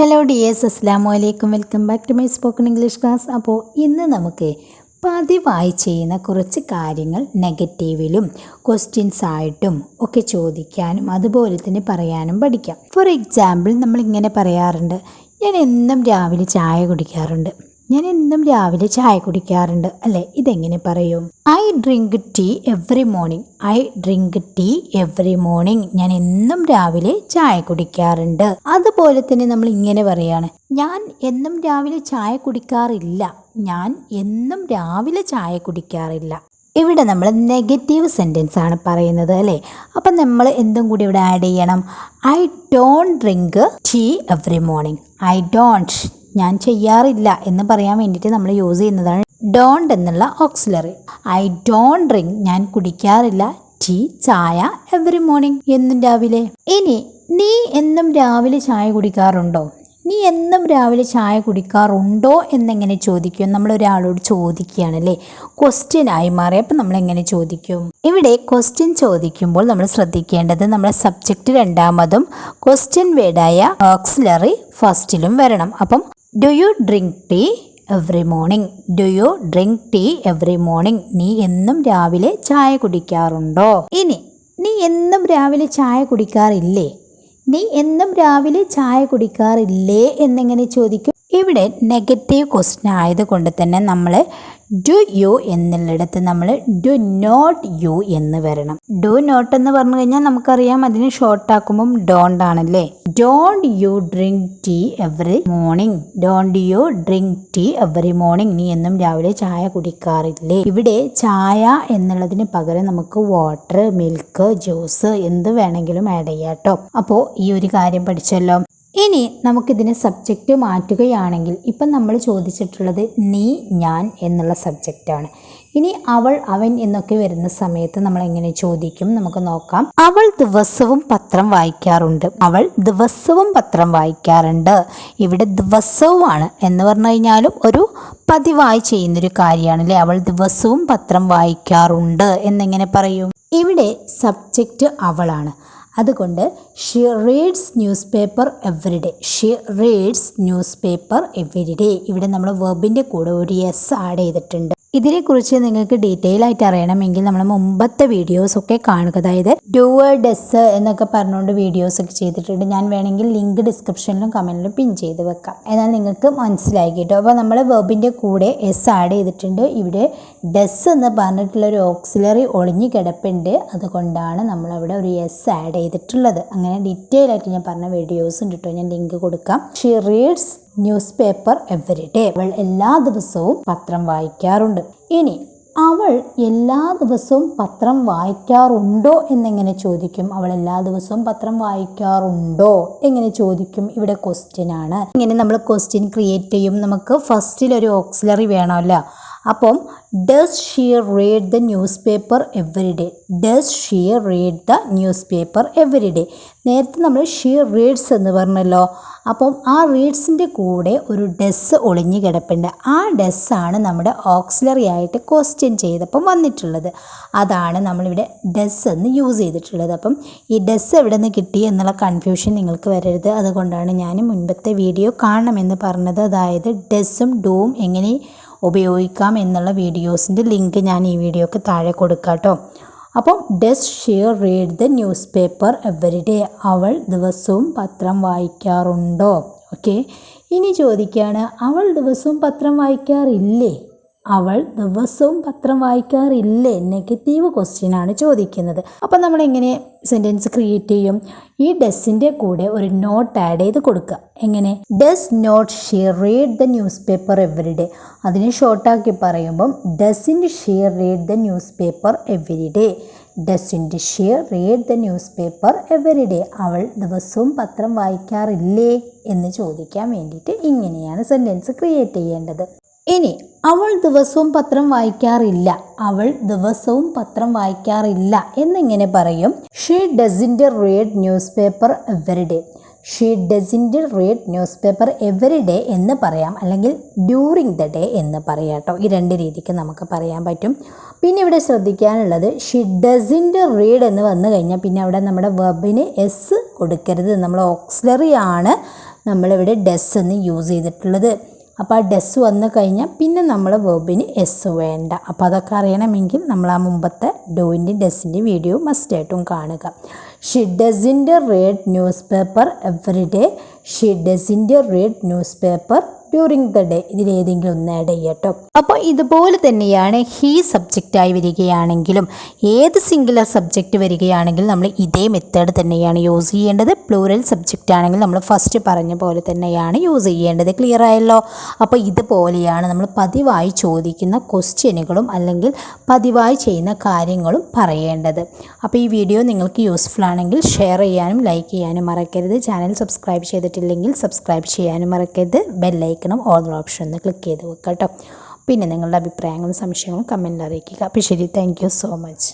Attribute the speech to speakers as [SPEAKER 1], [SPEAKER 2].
[SPEAKER 1] Hello dears അസ്സാം വലൈക്കും welcome back to my spoken English class അപ്പോൾ ഇന്ന് നമുക്ക് പതിവായി ചെയ്യുന്ന കുറച്ച് കാര്യങ്ങൾ നെഗറ്റീവിലും ക്വസ്റ്റ്യൻസ് ആയിട്ടും ഒക്കെ ചോദിക്കാനും അതുപോലെ തന്നെ പറയാനും പഠിക്കാം. ഫോർ എക്സാമ്പിൾ നമ്മൾ ഇങ്ങനെ പറയാറുണ്ട് ഞാൻ എന്നും രാവിലെ ചായ കുടിക്കാറുണ്ട്. ഞാൻ എന്നും രാവിലെ ചായ കുടിക്കാറുണ്ട് അല്ലേ? ഇതെങ്ങനെ പറയും? I drink tea every morning I drink tea every morning ഞാൻ എന്നും രാവിലെ ചായ കുടിക്കാറുണ്ട്. അതുപോലെ തന്നെ നമ്മൾ ഇങ്ങനെ പറയാണ്. ഞാൻ എന്നും രാവിലെ ചായ കുടിക്കാറില്ല. ഞാൻ എന്നും രാവിലെ ചായ കുടിക്കാറില്ല. ഇവിടെ നമ്മൾ നെഗറ്റീവ് സെന്റൻസ് ആണ് പറയുന്നത് അല്ലേ? അപ്പം നമ്മൾ എന്തും കൂടി ഇവിടെ ആഡ് ചെയ്യണം. I don't drink tea every morning I don't ഞാൻ ചെയ്യാറില്ല എന്ന് പറയാൻ വേണ്ടിയിട്ട് നമ്മൾ യൂസ് ചെയ്യുന്നതാണ് ഡോണ്ട് എന്നുള്ള ഓക്സിലറി. ഐ ഡോണ്ട് ഡ്രിങ്ക് ഞാൻ കുടിക്കാറില്ല. ടീ ചായ എവറി മോർണിംഗ് എന്നും രാവിലെ. ഇനി നീ എന്നും രാവിലെ ചായ കുടിക്കാറുണ്ടോ? നീ എന്നും രാവിലെ ചായ കുടിക്കാറുണ്ടോ എന്നെങ്ങനെ ചോദിക്കും? നമ്മൾ ഒരാളോട് ചോദിക്കുകയാണ് അല്ലേ? ക്വസ്റ്റ്യൻ ആയി മാറിയപ്പോൾ നമ്മൾ എങ്ങനെ ചോദിക്കും? ഇവിടെ ക്വസ്റ്റ്യൻ ചോദിക്കുമ്പോൾ നമ്മൾ ശ്രദ്ധിക്കേണ്ടത് നമ്മുടെ സബ്ജക്റ്റ് രണ്ടാമതും ക്വസ്റ്റ്യൻ വേർഡായ ഓക്സിലറി ഫസ്റ്റിലും വരണം. അപ്പം do you drink tea every morning do you drink tea every morning നീ എന്നും രാവിലെ ചായ കുടിക്കാറുണ്ടോ? ഇനി നീ എന്നും രാവിലെ ചായ കുടിക്കാറില്ലേ? നീ എന്നും രാവിലെ ചായ കുടിക്കാറില്ലേ? എന്നെങ്ങനെ ചോദിക്കും? ഇവിടെ നെഗറ്റീവ് ക്വസ്റ്റ്യൻ ആയതുകൊണ്ട് തന്നെ നമ്മൾ ഡു യു എന്നുള്ളിടത്ത് നമ്മൾ ഡു നോട്ട് യു എന്ന് വരണം. ഡു നോട്ട് എന്ന് പറഞ്ഞു കഴിഞ്ഞാൽ നമുക്കറിയാം അതിന് ഷോർട്ട് ആക്കുമ്പം ഡോണ്ട് ആണല്ലേ. Don't you drink tea every morning don't you drink tea every morning നീ എന്നും രാവിലെ ചായ കുടിക്കാറില്ലേ? ഇവിടെ ചായ എന്നുള്ളതിന് പകരം നമുക്ക് വാട്ടർ മിൽക്ക് ജ്യൂസ് എന്ത് വേണമെങ്കിലും ആഡ് ചെയ്യാം കേട്ടോ അപ്പോൾ ഈ ഒരു കാര്യം പഠിച്ചല്ലോ. ഇനി നമുക്കിതിനെ സബ്ജക്റ്റ് മാറ്റുകയാണെങ്കിൽ ഇപ്പം നമ്മൾ ചോദിച്ചിട്ടുള്ളത് നീ ഞാൻ എന്നുള്ള സബ്ജക്റ്റാണ് ഇനി അവൾ അവൻ എന്നൊക്കെ വരുന്ന സമയത്ത് നമ്മൾ എങ്ങനെ ചോദിക്കും? നമുക്ക് നോക്കാം. അവൾ ദിവസവും പത്രം വായിക്കാറുണ്ട്. അവൾ ദിവസവും പത്രം വായിക്കാറുണ്ട്. ഇവിടെ ദിവസവുമാണ് എന്ന് പറഞ്ഞു കഴിഞ്ഞാലും ഒരു പതിവായി ചെയ്യുന്നൊരു കാര്യമാണ് അല്ലേ അവൾ ദിവസവും പത്രം വായിക്കാറുണ്ട് എന്നെങ്ങനെ പറയും? ഇവിടെ സബ്ജക്റ്റ് അവളാണ്. അതുകൊണ്ട് she reads newspaper every day she reads newspaper every day ഇവിടെ നമ്മൾ വെർബിന്റെ കൂടെ ഒരു എസ് ആഡ് ചെയ്തിട്ടുണ്ട്. ഇതിനെക്കുറിച്ച് നിങ്ങൾക്ക് ഡീറ്റെയിൽ ആയിട്ട് അറിയണമെങ്കിൽ നമ്മൾ മുമ്പത്തെ വീഡിയോസ് ഒക്കെ കാണുക. അതായത് ഡുവർ ഡെസ് എന്നൊക്കെ പറഞ്ഞുകൊണ്ട് വീഡിയോസ് ഒക്കെ ചെയ്തിട്ടുണ്ട്. ഞാൻ വേണമെങ്കിൽ ലിങ്ക് ഡിസ്ക്രിപ്ഷനിലും കമന്റിലും പിൻ ചെയ്ത് വെക്കാം. എന്നാൽ നിങ്ങൾക്ക് മനസ്സിലായി കേട്ടോ. അപ്പോൾ നമ്മൾ വെബിന്റെ കൂടെ എസ് ആഡ് ചെയ്തിട്ടുണ്ട്. ഇവിടെ ഡെസ് എന്ന് പറഞ്ഞിട്ടുള്ള ഒരു ഓക്സിലറി ഒളിഞ്ഞു കിടപ്പുണ്ട്. അതുകൊണ്ടാണ് നമ്മൾ അവിടെ ഒരു എസ് ആഡ് ചെയ്തിട്ടുള്ളത്. അങ്ങനെ ഡീറ്റെയിൽ ആയിട്ട് ഞാൻ പറഞ്ഞ വീഡിയോസ് ഉണ്ട് കേട്ടോ ഞാൻ ലിങ്ക് കൊടുക്കാം. She reads newspaper every day. അവൾ എല്ലാ ദിവസവും പത്രം വായിക്കാറുണ്ട്. ഇനി അവൾ എല്ലാ ദിവസവും പത്രം വായിക്കാറുണ്ടോ എന്നെങ്ങനെ ചോദിക്കും? അവൾ എല്ലാ ദിവസവും പത്രം വായിക്കാറുണ്ടോ എങ്ങനെ ചോദിക്കും? ഇവിടെ ക്വസ്റ്റ്യൻ ആണ്. ഇങ്ങനെ നമ്മൾ ക്വസ്റ്റ്യൻ ക്രിയേറ്റ് ചെയ്യും. നമുക്ക് ഫസ്റ്റിൽ ഒരു ഓക്സിലറി വേണമല്ലോ. അപ്പം does she read the newspaper every day does she read the newspaper every day നേരത്തെ നമ്മൾ ഷീ റീഡ്സ് എന്ന് പറഞ്ഞല്ലോ. അപ്പം ആ റീഡ്സിന്റെ കൂടെ ഒരു ഡെസ് ഒളിഞ്ഞു കിടപ്പുണ്ട്. ആ ഡെസ്സാണ് നമ്മുടെ ഓക്സിലറി ആയിട്ട് ക്വസ്റ്റ്യൻ ചെയ്തപ്പം വന്നിട്ടുള്ളത്. അതാണ് നമ്മളിവിടെ ഡെസ് എന്ന് യൂസ് ചെയ്തിട്ടുള്ളത്. അപ്പം ഈ ഡെസ് എവിടെ നിന്ന് കിട്ടി എന്നുള്ള കൺഫ്യൂഷൻ നിങ്ങൾക്ക് വരരുത്. അതുകൊണ്ടാണ് ഞാൻ മുൻപത്തെ വീഡിയോ കാണണമെന്ന് പറഞ്ഞത്. അതായത് ഡെസ്സും ഡൂവും എങ്ങനെ ഉപയോഗിക്കാം എന്നുള്ള വീഡിയോസിന്റെ ലിങ്ക് ഞാൻ ഈ വീഡിയോക്ക് താഴെ കൊടുക്കാം കേട്ടോ. അപ്പം does she read the newspaper every day അവൾ ദിവസവും പത്രം വായിക്കാറുണ്ടോ? ഓക്കെ ഇനി ചോദിക്കുകയാണ് അവൾ ദിവസവും പത്രം വായിക്കാറില്ലേ? അവൾ ദിവസവും പത്രം വായിക്കാറില്ലേ? നെഗറ്റീവ് ക്വസ്റ്റ്യൻ ആണ് ചോദിക്കുന്നത്. അപ്പം നമ്മൾ എങ്ങനെ സെന്റൻസ് ക്രിയേറ്റ് ചെയ്യും? ഈ ഡസിന്റെ കൂടെ ഒരു നോട്ട് ആഡ് ചെയ്ത് കൊടുക്കുക. എങ്ങനെ? Does not she read the newspaper every day അതിനെ ഷോർട്ടാക്കി പറയുമ്പം doesn't she read the newspaper every day doesn't she read the newspaper every day അവൾ ദിവസവും പത്രം വായിക്കാറില്ലേ? എന്ന് ചോദിക്കാൻ വേണ്ടിയിട്ട് ഇങ്ങനെയാണ് സെന്റൻസ് ക്രിയേറ്റ് ചെയ്യേണ്ടത്. ഇനി അവൾ ദിവസവും പത്രം വായിക്കാറില്ല. അവൾ ദിവസവും പത്രം വായിക്കാറില്ല എന്നിങ്ങനെ പറയും. She doesn't read newspaper every day she doesn't read newspaper every day എന്ന് പറയാം. അല്ലെങ്കിൽ ഡ്യൂറിങ് ദ ഡേ എന്ന് പറയാം കേട്ടോ. ഈ രണ്ട് രീതിക്ക് നമുക്ക് പറയാൻ പറ്റും. പിന്നെ ഇവിടെ ശ്രദ്ധിക്കാനുള്ളത് ഷീ ഡസിന്റെ റീഡ് എന്ന് വന്നു കഴിഞ്ഞാൽ പിന്നെ അവിടെ നമ്മുടെ വെബിന് എസ് കൊടുക്കരുത്. നമ്മൾ ഓക്സിലറി ആണ് നമ്മളിവിടെ ഡെസ് എന്ന് യൂസ് ചെയ്തിട്ടുള്ളത്. അപ്പോൾ ആ ഡെസ് വന്നു കഴിഞ്ഞാൽ പിന്നെ നമ്മൾ വേബിന് എസ് വേണ്ട. അപ്പോൾ അതൊക്കെ അറിയണമെങ്കിൽ നമ്മൾ ആ മുമ്പത്തെ ഡോയിന്റെ ഡെസ്സിന്റെ വീഡിയോ മസ്റ്റായിട്ടും കാണുക. She doesn't read newspaper every day she doesn't read newspaper during the day ഇതിലേതെങ്കിലും ഒന്ന് ആഡ് ചെയ്യട്ടോ അപ്പോൾ ഇതുപോലെ തന്നെയാണ് ഹീ സബ്ജക്റ്റായി വരികയാണെങ്കിലും ഏത് സിംഗുലർ സബ്ജക്റ്റ് വരികയാണെങ്കിലും നമ്മൾ ഇതേ മെത്തേഡ് തന്നെയാണ് യൂസ് ചെയ്യേണ്ടത്. പ്ലൂറൽ സബ്ജക്റ്റ് ആണെങ്കിൽ നമ്മൾ ഫസ്റ്റ് പറഞ്ഞ പോലെ തന്നെയാണ് യൂസ് ചെയ്യേണ്ടത്. ക്ലിയർ ആയല്ലോ? അപ്പോൾ ഇതുപോലെയാണ് നമ്മൾ പതിവായി ചോദിക്കുന്ന ക്വസ്റ്റ്യനുകളും അല്ലെങ്കിൽ പതിവായി ചെയ്യുന്ന കാര്യങ്ങളും പറയേണ്ടത്. അപ്പോൾ ഈ വീഡിയോ നിങ്ങൾക്ക് യൂസ്ഫുൾ ആണെങ്കിൽ ഷെയർ ചെയ്യാനും ലൈക്ക് ചെയ്യാനും മറക്കരുത്. ചാനൽ സബ്സ്ക്രൈബ് ചെയ്തിട്ടില്ലെങ്കിൽ സബ്സ്ക്രൈബ് ചെയ്യാനും മറക്കരുത്. ബെല്ലൈക്കണം ഓൾ ഓപ്ഷൻ ഒന്ന് ക്ലിക്ക് ചെയ്ത് വെക്കാം കേട്ടോ പിന്നെ നിങ്ങളുടെ അഭിപ്രായങ്ങളും സംശയങ്ങളും കമന്റിൽ അറിയിക്കുക. അപ്പോൾ ശരി താങ്ക് സോ മച്ച്